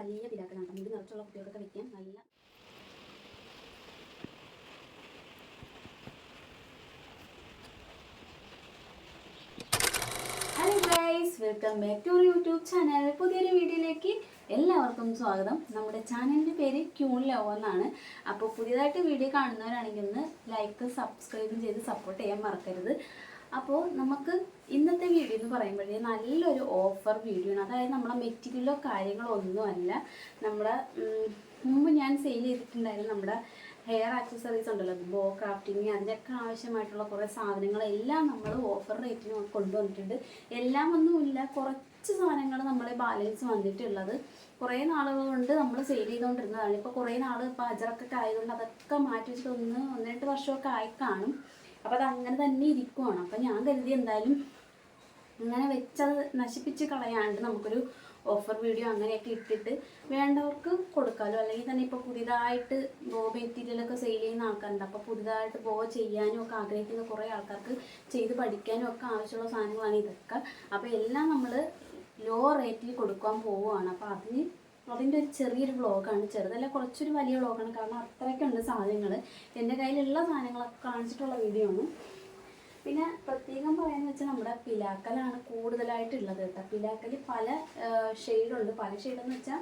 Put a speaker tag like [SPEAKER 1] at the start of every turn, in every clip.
[SPEAKER 1] വലിയ പിലാക്കലാണ് മുടി നിറച്ചുള്ള കുട്ടികൾക്കൊക്കെ വെക്കാൻ നല്ല welcome back to YouTube channel പുതിയൊരു വീഡിയോയിലേക്ക് എല്ലാവർക്കും സ്വാഗതം. നമ്മുടെ ചാനലിന്റെ പേര് ക്യൂൺ ലവ് എന്നാണ്. അപ്പോൾ പുതിയതായിട്ട് വീഡിയോ കാണുന്നവരാണെങ്കിൽ ഒന്ന് ലൈക്ക് സബ്സ്ക്രൈബും ചെയ്ത് സപ്പോർട്ട് ചെയ്യാൻ മറക്കരുത്. അപ്പോൾ നമുക്ക് ഇന്നത്തെ വീഡിയോ എന്ന് പറയുമ്പോഴേ നല്ലൊരു ഓഫർ വീഡിയോ ആണ്. അതായത് നമ്മളെ മെറ്റീരിയലോ കാര്യങ്ങളോ ഒന്നുമല്ല നമ്മുടെ മുമ്പ് ഞാൻ സെയിൽ ചെയ്തിട്ടുണ്ടായിരുന്നു നമ്മുടെ ഹെയർ ആക്സസറീസ് ഉണ്ടല്ലോ ബോ ക്രാഫ്റ്റിങ് അതിന്റെയൊക്കെ ആവശ്യമായിട്ടുള്ള കുറേ സാധനങ്ങളെല്ലാം നമ്മൾ ഓഫർ റേറ്റിന് കൊണ്ടുവന്നിട്ടുണ്ട്. എല്ലാം ഒന്നുമില്ല കുറച്ച് സാധനങ്ങൾ നമ്മളെ ബാലൻസ് വന്നിട്ടുള്ളത് കുറേ നാളുകൾ കൊണ്ട് നമ്മൾ സെയിൽ ചെയ്തുകൊണ്ടിരുന്നതാണ് ഇപ്പോൾ കുറേ നാൾ ഇപ്പോൾ അജറൊക്കെ ആയതുകൊണ്ട് അതൊക്കെ മാറ്റി വെച്ചിട്ട് ഒന്ന് ഒന്ന് രണ്ട് വർഷമൊക്കെ ആയി കാണും. അപ്പോൾ അത് അങ്ങനെ തന്നെ ഇരിക്കുവാണ്. അപ്പോൾ ഞാൻ കരുതി എന്തായാലും അങ്ങനെ വെച്ചത് നശിപ്പിച്ച് കളയാണ്ട് നമുക്കൊരു ഓഫർ വീഡിയോ അങ്ങനെയൊക്കെ ഇട്ടിട്ട് വേണ്ടവർക്ക് കൊടുക്കാമല്ലോ അല്ലെങ്കിൽ തന്നെ ഇപ്പോൾ പുതിയതായിട്ട് ബോ മെറ്റീരിയലൊക്കെ സെയിൽ ചെയ്യുന്ന ആൾക്കാരുണ്ട്. അപ്പോൾ പുതിയതായിട്ട് ബോ ചെയ്യാനും ഒക്കെ ആഗ്രഹിക്കുന്ന കുറേ ആൾക്കാർക്ക് ചെയ്ത് പഠിക്കാനും ഒക്കെ ആവശ്യമുള്ള സാധനങ്ങളാണ് ഇതൊക്കെ. അപ്പോൾ എല്ലാം നമ്മൾ ലോ റേറ്റിൽ കൊടുക്കാൻ പോവുകയാണ്. അപ്പോൾ അതിന് അതിന്റെ ഒരു ചെറിയൊരു വ്ളോഗാണ്. ചെറുതല്ല കുറച്ചൊരു വലിയ വ്ളോഗാണ്. കാരണം അത്രയ്ക്കുണ്ട് സാധനങ്ങൾ എന്റെ കയ്യിലുള്ള സാധനങ്ങളൊക്കെ കാണിച്ചിട്ടുള്ള വീഡിയോ ആണ്. പിന്നെ പ്രത്യേകം പറയാന്ന് വെച്ചാൽ നമ്മുടെ പിലാക്കലാണ് കൂടുതലായിട്ടുള്ളത് കേട്ടോ. പിലാക്കൽ പല ഷെയ്ഡുണ്ട്. പല ഷെയ്ഡെന്ന് വെച്ചാൽ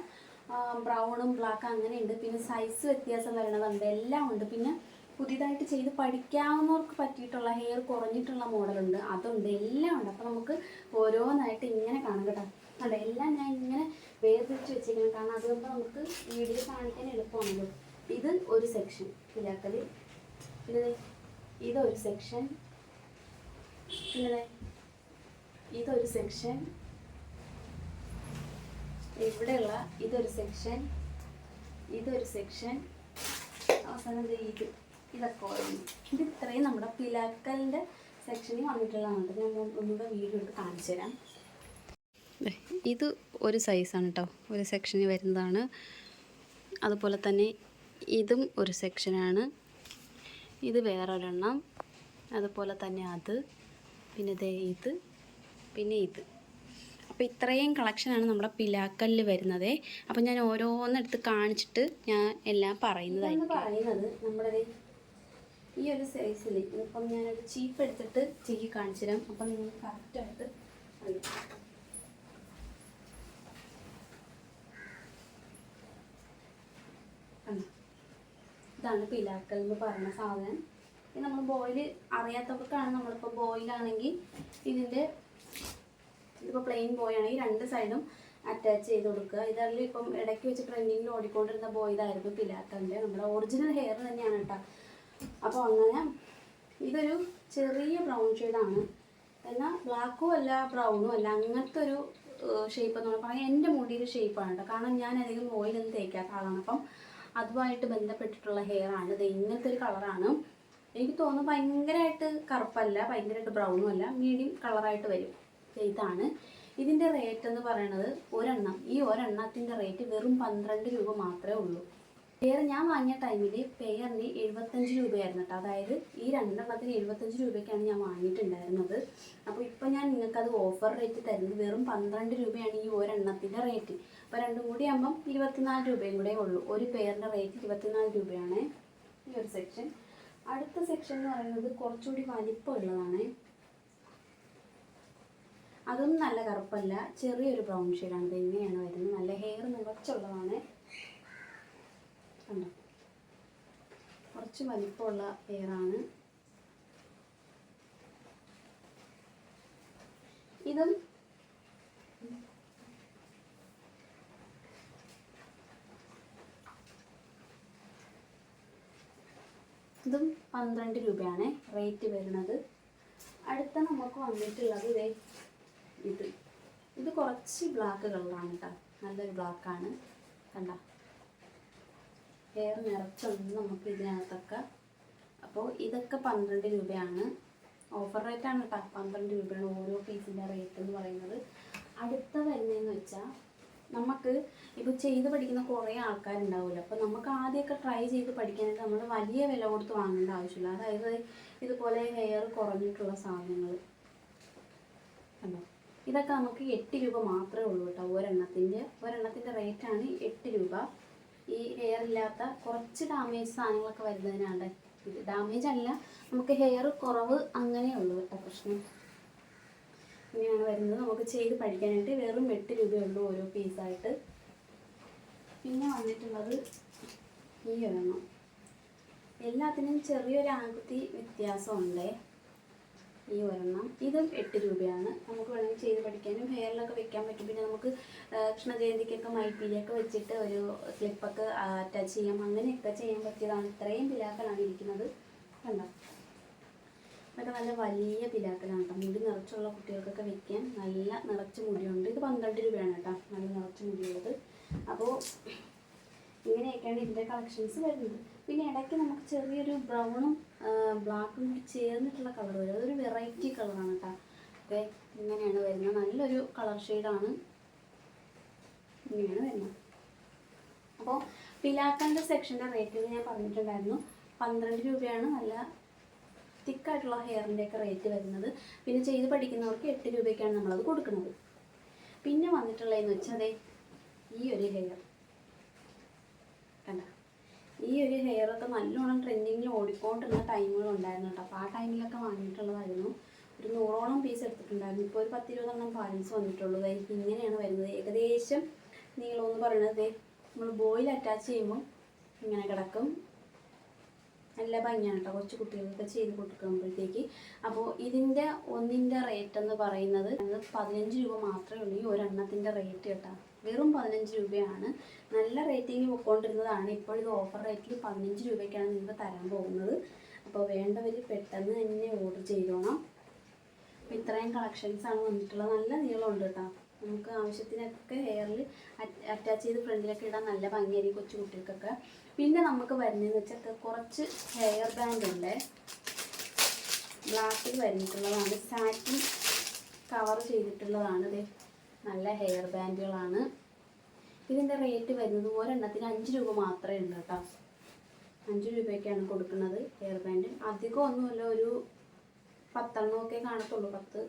[SPEAKER 1] ബ്രൗണും ബ്ലാക്ക് അങ്ങനെയുണ്ട്. പിന്നെ സൈസ് വ്യത്യാസം വരണതുണ്ട് എല്ലാം ഉണ്ട്. പിന്നെ പുതിയതായിട്ട് ചെയ്ത് പഠിക്കാവുന്നവർക്ക് പറ്റിയിട്ടുള്ള ഹെയർ കുറഞ്ഞിട്ടുള്ള മോഡലുണ്ട്. അതുണ്ട്. എല്ലാം ഉണ്ട്. അപ്പോൾ നമുക്ക് ഓരോന്നായിട്ട് ഇങ്ങനെ കാണാം കേട്ടോ. അതെ എല്ലാം ഞാൻ ഇങ്ങനെ വേർതിരിച്ച് വെച്ചിരിക്കണം. കാരണം അതുകൊണ്ട് നമുക്ക് വീഡിയോ കാണിക്കാൻ എളുപ്പമാണല്ലോ. ഇത് ഒരു സെക്ഷൻ പിലാക്കൽ പിന്നെ ഇതൊരു സെക്ഷൻ പിന്നെ ഇതൊരു സെക്ഷൻ ഇവിടെയുള്ള ഇതൊരു സെക്ഷൻ ഇതൊരു സെക്ഷൻ അവസാനം ഇത്. ഇതൊക്കെ ഓരോന്ന്. ഇത് ഇത്രയും നമ്മുടെ പിലാക്കലിന്റെ സെക്ഷനിൽ വന്നിട്ടുള്ളതാണ്. ഞാൻ ഒന്നുകൂടെ വീഡിയോ എടുത്ത് കാണിച്ചു തരാം ഇത് ഒരു സൈസാണ് കേട്ടോ ഒരു സെക്ഷനിൽ വരുന്നതാണ്. അതുപോലെ തന്നെ ഇതും ഒരു സെക്ഷനാണ് ഇത് വേറൊരെണ്ണം. അതുപോലെ തന്നെ അത്. പിന്നെ ദേ ഇത്. പിന്നെ ഇത്. അപ്പോൾ ഇത്രയും കളക്ഷനാണ് നമ്മുടെ പിലാക്കല്ലിൽ വരുന്നത്. അപ്പോൾ ഞാൻ ഓരോന്നെടുത്ത് കാണിച്ചിട്ട് ഞാൻ എല്ലാം പറയുന്നതായിരിക്കും. പറയുന്നത്. നമ്മുടെ ഈ ഒരു സൈസിൽ ഇപ്പം ഞാനൊരു ചീപ്പ് എടുത്തിട്ട് ചെയ്യി കാണിച്ചു തരാം അപ്പം നിങ്ങൾ കറക്റ്റായിട്ട് അറിയാം കണ്ടോ? ഇതാണ് പിലാക്കൽ എന്ന് പറയുന്ന സാധനം. ഇത് നമ്മൾ ബോയിൽ അറിയാത്തവർക്കാണ് നമ്മളിപ്പോൾ ബോയിലാണെങ്കിൽ ഇതിന്റെ ഇതിപ്പോൾ പ്ലെയിൻ ബോയ് ആണെങ്കിൽ രണ്ട് സൈഡും അറ്റാച്ച് ചെയ്ത് കൊടുക്കുക. ഇതെല്ലാം ഇപ്പം ഇടയ്ക്ക് വെച്ച് ട്രെൻഡിങ്ങിൽ ഓടിക്കൊണ്ടിരുന്ന ബോയ് ഇതായിരുന്നു പിലാക്കലിന്റെ നമ്മുടെ ഒറിജിനൽ ഹെയർ തന്നെയാണ് കേട്ടോ. അപ്പോൾ അങ്ങനെ ഇതൊരു ചെറിയ ബ്രൗൺ ഷെയ്ഡാണ് എന്നാൽ ബ്ലാക്കും അല്ല ബ്രൗണും അല്ല അങ്ങനത്തെ ഒരു ഷേപ്പ് എന്ന് പറഞ്ഞാൽ എന്റെ മുടിയുടെ ഷേപ്പാണ് കേട്ടോ. കാരണം ഞാൻ അധികം ഓയിലൊന്നും തേക്കാത്ത ആളാണ്. അപ്പം അതുമായിട്ട് ബന്ധപ്പെട്ടിട്ടുള്ള ഹെയർ ആണ്. ഇത് ഇങ്ങനത്തെ ഒരു കളറാണ് എനിക്ക് തോന്നുന്നു ഭയങ്കരമായിട്ട് കറുപ്പല്ല ഭയങ്കരമായിട്ട് ബ്രൗണും അല്ല മീഡിയം കളറായിട്ട് വരും. ഇതാണ്. ഇതിന്റെ റേറ്റ് എന്ന് പറയുന്നത് ഒരെണ്ണം. ഈ ഒരെണ്ണത്തിന്റെ റേറ്റ് വെറും പന്ത്രണ്ട് രൂപ മാത്രമേ ഉള്ളൂ. പെയർ ഞാൻ വാങ്ങിയ ടൈമിൽ പെയറിന് എഴുപത്തഞ്ച് രൂപയായിരുന്നു കേട്ടോ അതായത് ഈ രണ്ടെണ്ണത്തിന് എഴുപത്തഞ്ച് രൂപയ്ക്കാണ് ഞാൻ വാങ്ങിയിട്ടുണ്ടായിരുന്നത്. അപ്പോൾ ഇപ്പോൾ ഞാൻ നിങ്ങൾക്കത് ഓഫർ റേറ്റ് തരുന്നത് വെറും പന്ത്രണ്ട് രൂപയാണ് ഈ ഒരെണ്ണത്തിന്റെ റേറ്റ് അപ്പോൾ രണ്ടും കൂടി ആകുമ്പം ഇരുപത്തിനാല് രൂപയും കൂടെ ഉള്ളൂ. ഒരു പെയറിന്റെ റേറ്റ് ഇരുപത്തിനാല് രൂപയാണ് ഈ ഒരു സെക്ഷൻ അടുത്ത സെക്ഷൻ എന്ന് പറയുന്നത് കുറച്ചുകൂടി വലിപ്പമുള്ളതാണ്. അതും നല്ല കറുപ്പല്ല ചെറിയൊരു ബ്രൗൺ ഷെയ്ഡാണ് ഇത് വരുന്നത്? നല്ല ഹെയർ നിറച്ചുള്ളതാണ്. കണ്ടോ. കുറച്ച് വലിപ്പമുള്ള പേറാണ് ഇതും ഇതും പന്ത്രണ്ട് രൂപയാണ് റേറ്റ് വരുന്നത്. അടുത്ത നമുക്ക് വന്നിട്ടുള്ളത് ഇതേ ഇത്. ഇത് കുറച്ച് ബ്ലാക്ക് കളറാണ് കേട്ടോ നല്ലൊരു ബ്ലാക്കാണ് കണ്ട? ഹെയർ നിറച്ചുണ്ട് നമുക്ക് ഇതിനകത്തൊക്കെ അപ്പോൾ ഇതൊക്കെ പന്ത്രണ്ട് രൂപയാണ്. ഓഫർ റേറ്റാണ് കേട്ടോ. പന്ത്രണ്ട് രൂപയാണ് ഓരോ പീസിന്റെ റേറ്റ് എന്ന് പറയുന്നത്. അടുത്ത വരുന്നതെന്ന് വെച്ചാൽ നമുക്ക് ഇപ്പോൾ ചെയ്ത് പഠിക്കുന്ന കുറേ ആൾക്കാരുണ്ടാവുമല്ലോ. അപ്പോൾ നമുക്ക് ആദ്യമൊക്കെ ട്രൈ ചെയ്ത് പഠിക്കാനായിട്ട് നമ്മൾ വലിയ വില കൊടുത്ത് വാങ്ങേണ്ട ആവശ്യമില്ല. അതായത് ഇതുപോലെ ഹെയർ കുറഞ്ഞിട്ടുള്ള സാധനങ്ങൾ കണ്ടോ? ഇതൊക്കെ നമുക്ക് എട്ട് രൂപ മാത്രമേ ഉള്ളൂ കേട്ടോ. ഒരെണ്ണത്തിന്റെ ഒരെണ്ണത്തിന്റെ റേറ്റ് റേറ്റാണ് എട്ട് രൂപ. ഈ ഹെയർ ഇല്ലാത്ത കുറച്ച് ഡാമേജ് സാധനങ്ങളൊക്കെ വരുന്നതിനാണ്. ഇത് ഡാമേജ് അല്ല നമുക്ക് ഹെയർ കുറവ് അങ്ങനെയുള്ളൂ കേട്ടോ പ്രശ്നം. ഇങ്ങനെയാണ് വരുന്നത്. നമുക്ക് ചെയ്ത് പഠിക്കാനായിട്ട് വെറും എട്ട് രൂപയുള്ളൂ ഓരോ പീസായിട്ട് പിന്നെ വന്നിട്ടുള്ളത് ഈ ഒരെണ്ണം. എല്ലാത്തിനും ചെറിയൊരു ആകൃതി വ്യത്യാസമുണ്ടേ. ഈ ഒരെണ്ണം. ഇത് എട്ട് രൂപയാണ്. നമുക്ക് വേണമെങ്കിൽ ചെയ്ത് പഠിക്കാനും ഹെയറിലൊക്കെ വെക്കാൻ പറ്റും. പിന്നെ നമുക്ക് കൃഷ്ണ കൃഷ്ണജയന്തിക്കൊക്കെ മൈപ്പീലിയൊക്കെ വെച്ചിട്ട് ഒരു ക്ലിപ്പൊക്കെ അറ്റാച്ച് ചെയ്യാം. അങ്ങനെയൊക്കെ ചെയ്യാൻ പറ്റിയതാണ്. ഇത്രയും പിലാക്കളാണ് ഇരിക്കുന്നത്. കണ്ടോ? ഇതൊക്കെ നല്ല വലിയ പിലാക്കലാണ് കേട്ടോ. മുടി നിറച്ചുള്ള കുട്ടികൾക്കൊക്കെ വെക്കാൻ നല്ല നിറച്ച് മുടിയുണ്ട്. ഇത് പന്ത്രണ്ട് രൂപയാണ് കേട്ടോ. നല്ല നിറച്ച് മുടിയുള്ളത്. അപ്പോൾ ഇങ്ങനെയൊക്കെയാണ് ഇതിന്റെ കളക്ഷൻസ് വരുന്നത്. പിന്നെ ഇടയ്ക്ക് നമുക്ക് ചെറിയൊരു ബ്രൗണും ബ്ലാക്കും കൂടി ചേർന്നിട്ടുള്ള കളർ വരും. അതൊരു വെറൈറ്റി കളറാണ് കേട്ടോ ഓക്കെ ഇങ്ങനെയാണ് വരുന്നത്. നല്ലൊരു കളർ ഷെയ്ഡാണ് ഇങ്ങനെയാണ് വരുന്നത്. അപ്പോൾ പിലാക്കന്റെ സെക്ഷന്റെ റേറ്റ് ഞാൻ പറഞ്ഞിട്ടുണ്ടായിരുന്നു. പന്ത്രണ്ട് രൂപയാണ്. നല്ല തിക്കായിട്ടുള്ള ഹെയറിന്റെ ഒക്കെ റേറ്റ് വരുന്നത്. പിന്നെ ചെയ്ത് പഠിക്കുന്നവർക്ക് എട്ട് രൂപയ്ക്കാണ് നമ്മളത് കൊടുക്കുന്നത്. പിന്നെ വന്നിട്ടുള്ളതെന്ന് വെച്ചാൽ അതെ ഈ ഒരു ഹെയർ. ഈ ഒരു ഹെയർ ഒക്കെ നല്ലോണം ട്രെൻഡിങ്ങിൽ ഓടിക്കൊണ്ടിരുന്ന ടൈമുകളുണ്ടായിരുന്നു കേട്ടോ അപ്പോൾ ആ ടൈമിലൊക്കെ വാങ്ങിയിട്ടുള്ളതായിരുന്നു. ഒരു നൂറോളം പീസ് എടുത്തിട്ടുണ്ടായിരുന്നു. ഇപ്പോൾ ഒരു പത്തിരുപതെണ്ണം ബാലൻസ് വന്നിട്ടുള്ളൂ. ദേ ഇങ്ങനെയാണ് വരുന്നത്. ഏകദേശം നീളം എന്ന് പറയുന്നത് നമ്മൾ ബോയിൽ അറ്റാച്ച് ചെയ്യുമ്പോൾ ഇങ്ങനെ കിടക്കും. നല്ല ഭംഗിയാണ് കേട്ടോ കുറച്ച് കുട്ടികൾക്ക് ചെയ്ത് കൊടുക്കുമ്പോഴത്തേക്ക്. അപ്പോൾ ഇതിന്റെ ഒന്നിന്റെ റേറ്റ് എന്ന് പറയുന്നത് പതിനഞ്ച് രൂപ മാത്രമേ ഉള്ളൂ. ഈ ഒരെണ്ണത്തിന്റെ റേറ്റ് കേട്ടോ. വെറും പതിനഞ്ച് രൂപയാണ്. നല്ല റേറ്റിംഗ് പൊയ്ക്കൊണ്ടിരുന്നതാണ് ഇപ്പോൾ ഇത് ഓഫർ റേറ്റിൽ പതിനഞ്ച് രൂപയ്ക്കാണ് നിങ്ങൾക്ക് തരാൻ പോകുന്നത്. അപ്പോൾ വേണ്ടവർ പെട്ടെന്ന് തന്നെ ഓർഡർ ചെയ്തോണം. അപ്പോൾ ഇത്രയും കളക്ഷൻസാണ് വന്നിട്ടുള്ളത്. നല്ല നീളമുണ്ട് കേട്ടോ. നമുക്ക് ആവശ്യത്തിനൊക്കെ ഹെയറിൽ അറ്റാച്ച് ചെയ്ത് ഫ്രണ്ടിലൊക്കെ ഇടാൻ നല്ല ഭംഗിയായിരിക്കും കൊച്ചു കുട്ടികൾക്കൊക്കെ. പിന്നെ നമുക്ക് വരുന്നതെന്ന് വെച്ചാൽ കുറച്ച് ഹെയർ ബാൻഡ് ഉണ്ട്. ബ്ലാക്കിൽ വരുന്നിട്ടുള്ളതാണ് സാറ്റിൻ കവർ ചെയ്തിട്ടുള്ളതാണ് ഇത്. നല്ല ഹെയർ ബാൻഡുകളാണ് ഇതിന്റെ റേറ്റ് വരുന്നത് ഒരെണ്ണത്തിന് അഞ്ച് രൂപ മാത്രമേ ഉണ്ട് കേട്ടോ. അഞ്ച് രൂപയ്ക്കാണ് കൊടുക്കുന്നത് ഹെയർ ബാൻഡ് അധികം ഒന്നുമില്ല ഒരു പത്തെണ്ണമൊക്കെ കാണത്തുള്ളൂ പത്ത്.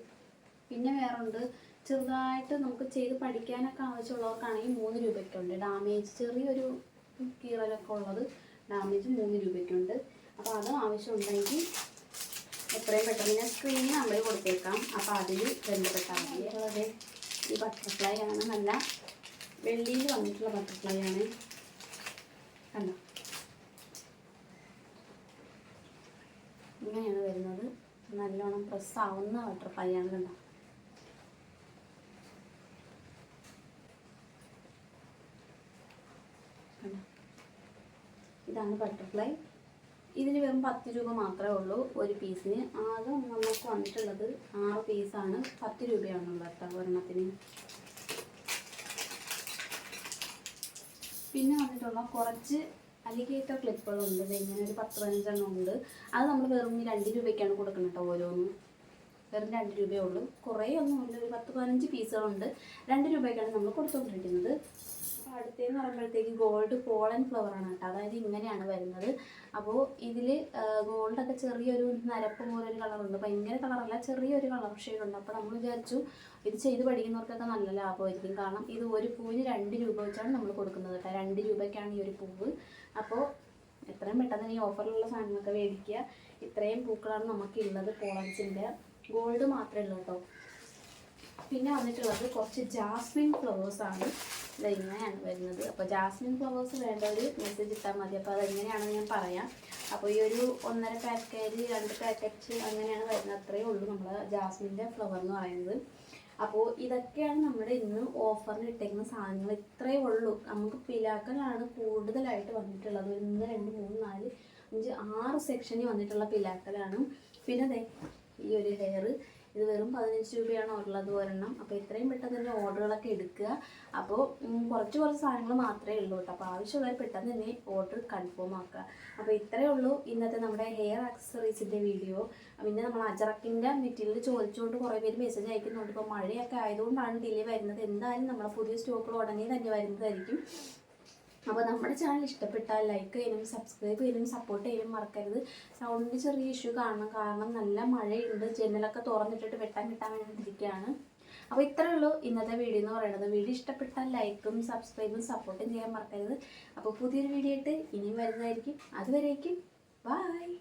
[SPEAKER 1] പിന്നെ വേറുണ്ട് ചെറുതായിട്ട് നമുക്ക് ചെയ്ത് പഠിക്കാനൊക്കെ ആവശ്യമുള്ളവർക്കാണെങ്കിൽ മൂന്ന് രൂപയ്ക്കുണ്ട്. ഡാമേജ് ചെറിയൊരു കീറലൊക്കെ ഉള്ളത് ഡാമേജ് മൂന്ന് രൂപയ്ക്കുണ്ട്. അപ്പോൾ അത് ആവശ്യമുണ്ടെങ്കിൽ എത്രയും പെട്ടെന്ന് ഞാൻ സ്ക്രീനിൽ നമ്പർ കൊടുത്തേക്കാം. അപ്പോൾ അതിൽ ബന്ധപ്പെട്ടാൽ മതി. ഈ ബട്ടർഫ്ലൈ ആണ്. നല്ല വെള്ളിയിൽ വന്നിട്ടുള്ള ബട്ടർഫ്ലൈ ആണ്. കണ്ടോ? ഇങ്ങനെയാണ് വരുന്നത്. നല്ലോണം പ്രസ് ആവുന്ന ബട്ടർഫ്ലൈ ആണ് കണ്ടോ? ഇതാണ് ബട്ടർഫ്ലൈ ഇതിന് വെറും പത്ത് രൂപ മാത്രമേ ഉള്ളൂ ഒരു പീസിന്. ആകെ നമുക്ക് വന്നിട്ടുള്ളത് ആറ് പീസാണ്. പത്ത് രൂപയാണുള്ളത് കേട്ടോ ഒരെണ്ണത്തിന്. പിന്നെ വന്നിട്ടുള്ള കുറച്ച് അലിഗേറ്റർ ക്ലിപ്പുകളുണ്ട്. ഇങ്ങനെ ഒരു പത്ത് പതിനഞ്ചെണ്ണം ഉണ്ട്. അത് നമ്മൾ വെറും രണ്ട് രൂപയ്ക്കാണ് കൊടുക്കുന്നത് കേട്ടോ ഓരോന്നും. വെറും രണ്ട് രൂപയേ ഉള്ളൂ. കുറേ ഒന്നും ഉണ്ട് ഒരു പത്ത് പതിനഞ്ച് പീസുകളുണ്ട്. രണ്ട് രൂപയ്ക്കാണ് നമ്മൾ കൊടുത്തുകൊണ്ടിരിക്കുന്നത് അപ്പോൾ അടുത്തേന്ന് പറയുമ്പോഴത്തേക്ക് ഗോൾഡ് പോളൻ ഫ്ലവർ ആണ് കേട്ടോ. അതായത് ഇങ്ങനെയാണ് വരുന്നത്. അപ്പോൾ ഇതിൽ ഗോൾഡൊക്കെ ചെറിയൊരു നരപ്പ് പോലൊരു കളറുണ്ട് ഭയങ്കര കളറല്ല ചെറിയൊരു കളർ ഷെയ്ഡ് ഉണ്ട്. അപ്പോൾ നമ്മൾ വിചാരിച്ചു ഇത് ചെയ്ത് പഠിക്കുന്നവർക്കൊക്കെ നല്ല ലാഭമായിരിക്കും. കാരണം ഇത് ഒരു പൂവിന് രണ്ട് രൂപ വെച്ചാണ് നമ്മൾ കൊടുക്കുന്നത് കേട്ടോ. രണ്ട് രൂപയ്ക്കാണ് ഈ ഒരു പൂവ്. അപ്പോൾ എത്രയും പെട്ടെന്ന് ഈ ഓഫറിലുള്ള സാധനങ്ങളൊക്കെ മേടിക്കുക. ഇത്രയും പൂക്കളാണ് നമുക്കുള്ളത് പോളൻസിന്റെ ഗോൾഡ് മാത്രമേ ഉള്ളൂ കേട്ടോ. പിന്നെ വന്നിട്ടുള്ളത് കുറച്ച് ജാസ്മിൻ ഫ്ലവേഴ്സ് ആണ്. ഇത് ഇങ്ങനെയാണ് വരുന്നത്. അപ്പോൾ ജാസ്മിൻ ഫ്ലവേഴ്സ് വേണ്ടവർ മെസ്സേജ് ഇട്ടാൽ മതി. അപ്പോൾ അതെങ്ങനെയാണെന്ന് ഞാൻ പറയാം. അപ്പോൾ ഈ ഒരു ഒന്നര പാക്കറ്റ് രണ്ട് പാക്കറ്റ് അങ്ങനെയാണ് വരുന്നത്. അത്രയേ ഉള്ളൂ നമ്മൾ ജാസ്മിന്റെ ഫ്ലവർ എന്ന് പറയുന്നത്. അപ്പോൾ ഇതൊക്കെയാണ് നമ്മുടെ ഇന്ന് ഓഫറിൽ ഇട്ടേക്കുന്ന സാധനങ്ങൾ. ഇത്രയേ ഉള്ളൂ. നമുക്ക് പിലാക്കലാണ് കൂടുതലായിട്ട് വന്നിട്ടുള്ളത്. ഒന്ന് രണ്ട് മൂന്ന് നാല് അഞ്ച് ആറ് സെക്ഷനിൽ വന്നിട്ടുള്ള പിലാക്കലാണ് പിന്നെ അതെ ഈ ഒരു ഹെയർ ഇത് വെറും പതിനഞ്ച് രൂപയാണ് ഉള്ളത് ഒരെണ്ണം. അപ്പോൾ ഇത്രയും പെട്ടെന്ന് തന്നെ ഓർഡറുകളൊക്കെ എടുക്കുക. അപ്പോൾ കുറച്ച് കുറച്ച് സാധനങ്ങൾ മാത്രമേ ഉള്ളൂ കേട്ടോ. അപ്പോൾ ആവശ്യമുള്ളവർ പെട്ടെന്ന് തന്നെ ഓർഡർ കൺഫേം ആക്കുക. അപ്പോൾ ഇത്രയേ ഉള്ളൂ ഇന്നത്തെ നമ്മുടെ ഹെയർ ആക്സസറീസിന്റെ വീഡിയോ. പിന്നെ നമ്മൾ അജറക്കിന്റെ മെറ്റീരിയൽ ചോദിച്ചുകൊണ്ട് കുറേ പേര് മെസ്സേജ് അയക്കുന്നുണ്ട്. ഇപ്പോൾ മഴയൊക്കെ ആയതുകൊണ്ടാണ് ഡിലേ വരുന്നത്. എന്തായാലും നമ്മളെ പുതിയ സ്റ്റോക്കുകൾ ഉടനെ തന്നെ വരുന്നതായിരിക്കും. അപ്പോൾ നമ്മുടെ ചാനൽ ഇഷ്ടപ്പെട്ടാൽ ലൈക്ക് ചെയ്യാനും സബ്സ്ക്രൈബ് ചെയ്യാനും സപ്പോർട്ട് ചെയ്യാനും മറക്കരുത്. സൗണ്ടിന്റെ ചെറിയ ഇഷ്യൂ കാണണം. കാരണം നല്ല മഴയുണ്ട്. ജനലൊക്കെ തുറന്നിട്ടിട്ട് വെട്ടാൻ കിട്ടാൻ വേണ്ടിയിരിക്കുകയാണ്. അപ്പോൾ ഇത്രയേ ഉള്ളൂ ഇന്നത്തെ വീഡിയോ എന്ന് പറയുന്നത്. വീഡിയോ ഇഷ്ടപ്പെട്ടാൽ ലൈക്കും സബ്സ്ക്രൈബും സപ്പോർട്ടും ചെയ്യാൻ മറക്കരുത്. അപ്പോൾ പുതിയൊരു വീഡിയോ ആയിട്ട് ഇനിയും വരുന്നതായിരിക്കും. അതുവരേക്കും ബായ്